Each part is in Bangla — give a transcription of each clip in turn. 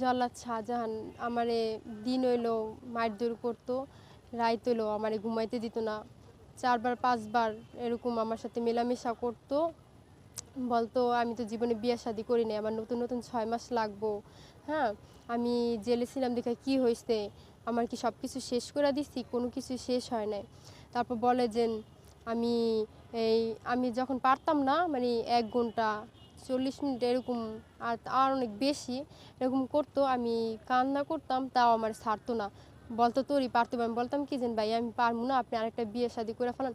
জল্লাদ শাহজাহান আমারে দিন হইল মারধর করতো, রাইত হইল আমারে ঘুমাইতে দিত না। চারবার, পাঁচবার এরকম আমার সাথে মেলামেশা করতো। বলতো, আমি তো জীবনে বিয়ে শাদি করি নাই, আমার নতুন নতুন ছয় মাস লাগবো। হ্যাঁ আমি জেলে ছিলাম দেখে কি হয়েছে আমার কি সব কিছু শেষ করে দিছি? কোনো কিছু শেষ হয় নাই। তারপর বলে যে, আমি এই, আমি যখন পারতাম না মানে এক ঘণ্টা চল্লিশ মিনিট এরকম আর আর অনেক বেশি এরকম করতো, আমি কান্না করতাম, তাও আমার ছাড়তো না। বলতো, তোরই পারতে। আমি বলতাম, কি যে ভাই, আমি পারব না, আপনি আরেকটা বিয়ে শাদি করে ফেলান।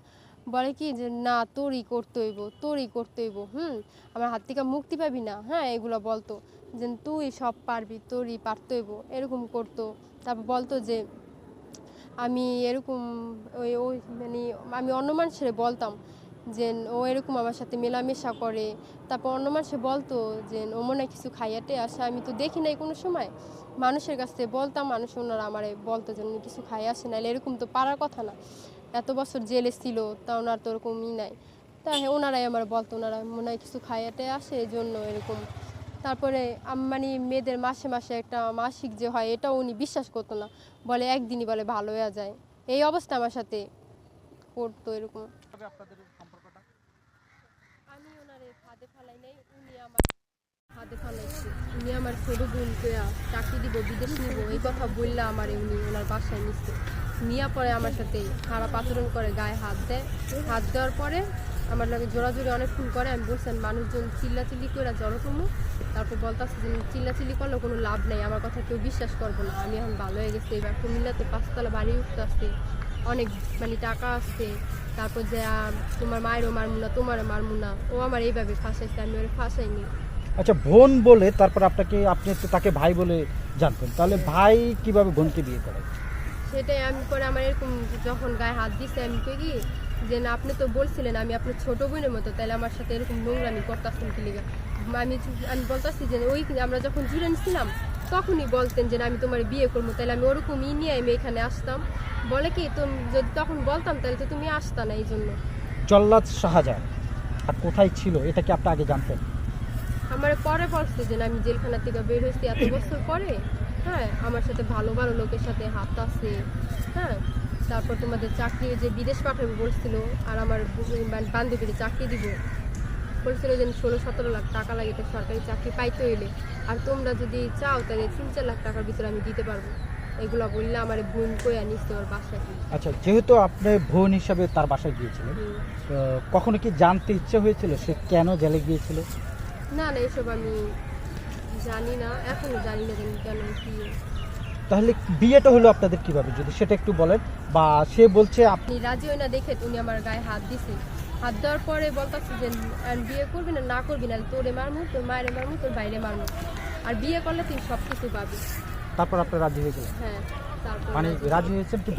বলে কি যে, না, তোরই করতে হইব, তোরই করতে হইব। হুম, আমার হাত থেকে মুক্তি পাবি না? হ্যাঁ এগুলো বলতো। যে, তুই সব পারবি, তোরই পারতে হইব। এরকম করতো। তারপর বলতো যে, আমি এরকম ওই ওই মানে আমি অন্য মানুষের বলতাম। যে ও এরকম আমার সাথে মেলামেশা করে। তারপর অন্য মানুষে বলতো যে ও মনে কিছু খাইয়াতে আসে। আমি তো দেখি নাই কোনো সময়। মানুষের কাছ থেকে বলতাম মানুষ ওনারা আমার বলতো যে কিছু খাই আসে না। এরকম তো পারার কথা না। এত বছর জেলে ছিল তা ওনার তো ওরকমই নাই। তা হ্যাঁ, ওনারাই আমার বলতো ওনারা মনে হয় কিছু খাইয়াতে আসে এই জন্য এরকম। তারপরে মানে মেয়েদের মাসে মাসে একটা মাসিক যে হয় এটাও উনি বিশ্বাস করতো না। বলে একদিনই বলে ভালো হয়ে যায়। এই অবস্থা আমার সাথে। করতো এরকম। তবে আপনাদের সম্পর্কটা? আমি ওনারে ফাঁদে ফালাই নাই উনি আমার ফাঁদে ফালাইছে। উনি আমার ছোট বোনকে চাকরি দিব বিদেশ নিব এই কথা বললে আমার উনি ওনার বাসায় নিচ্ছে নিয়ে পরে আমার সাথে খারাপ আচরণ করে গায়ে হাত দেয়। হাত দেওয়ার পরে আমার লাগে জোরাজোরি অনেকক্ষণ করে আমি বলছেন মানুষজন চিল্লাচিল্লি করে জড়ো কমু। তারপর বলতেছে যে চিল্লাচিল্লি করলে কোনো লাভ নেই আমার কথা কেউ বিশ্বাস করব না। আমি এখন ভালো হয়ে গেছি। এবার কুমিল্লাতে পাঁচতলা বাড়ি উঠতে আসছে। অনেক মানে টাকা আসছে। তারপর যে তোমার মায়েরও মারমু না তোমারও মারমু না। ও আমার এইভাবে ফাঁসাইছে আমি ওর ফাঁসাইনি। আচ্ছা বোন বলে তারপর আপনাকে আপনি তো তাকে ভাই বলে জানতেন। তাহলে ভাই কীভাবে বোনকে বিয়ে করে? সেটাই আমি পরে আমার এরকম যখন গায়ে হাত দিছে আমি কে কি যে না আপনি তো বলছিলেন আমি আপনার ছোট বোনের মতো তাহলে আমার সাথে এরকম নোংরামি করতেছেন কি লিগা? আমি আমি বলতেছি যে ওই আমরা যখন জুড়েন ছিলাম তখনই বলতেন যে আমি তোমার বিয়ে করব তাহলে আমি ওরকমই নিয়ে আমি এখানে আসতাম। বলে কি তুমি যদি তখন বলতাম তাহলে তো তুমি আসতা না এই জন্য। জল্লাদ শাহজাহান আর কোথায় ছিল এটা কি আপনি আগে জানতেন? আমার পরে পড়ছে যে আমি জেলখানা থেকে বের হয়েছি এত বছর পরে। হ্যাঁ আমার সাথে ভালো ভালো লোকের সাথে হাত আছে। হ্যাঁ তারপর তোমাদের চাকরি যে বিদেশ পাঠাবে বলছিল আর আমার মানে বান্ধবীর চাকরি দিব। বলছিল যে ষোলো সতেরো লাখ টাকা লাগে তো সরকারি চাকরি পাইতে হইলে আর তোমরা যদি চাও তাহলে তিন চার লাখ টাকার ভিতরে আমি দিতে পারব। এগুলো বললে আমার বোন কইয়া নিস তোমার বাসায়। আচ্ছা যেহেতু আপনি বোন হিসাবে তার বাসায় গিয়েছিলেন তো কখনো কি জানতে ইচ্ছে হয়েছিল সে কেন জেলে গিয়েছিল? না না এসব আমি জানি না এখনও জানি না কেন কি তাহলে বিয়েটা হলো আপনাদের কীভাবে? যদি সেটা একটু বলেন। বা সে বলছে আপনি রাজি হই না দেখে উনি আমার গায়ে হাত দিছে। হাত দেওয়ার পরে বলতেছে যে আর বিয়ে করবি না না করবি না তোরে মারমু তোর মায়ের মারমু তোর বাইরে মারমু। আর বিয়ে করলে তুই সব কিছু পাবি। তারপর আপনি রাজি হয়ে গেলেন? হ্যাঁ তারপর মানে রাজি। রাজি হয়েছেন কি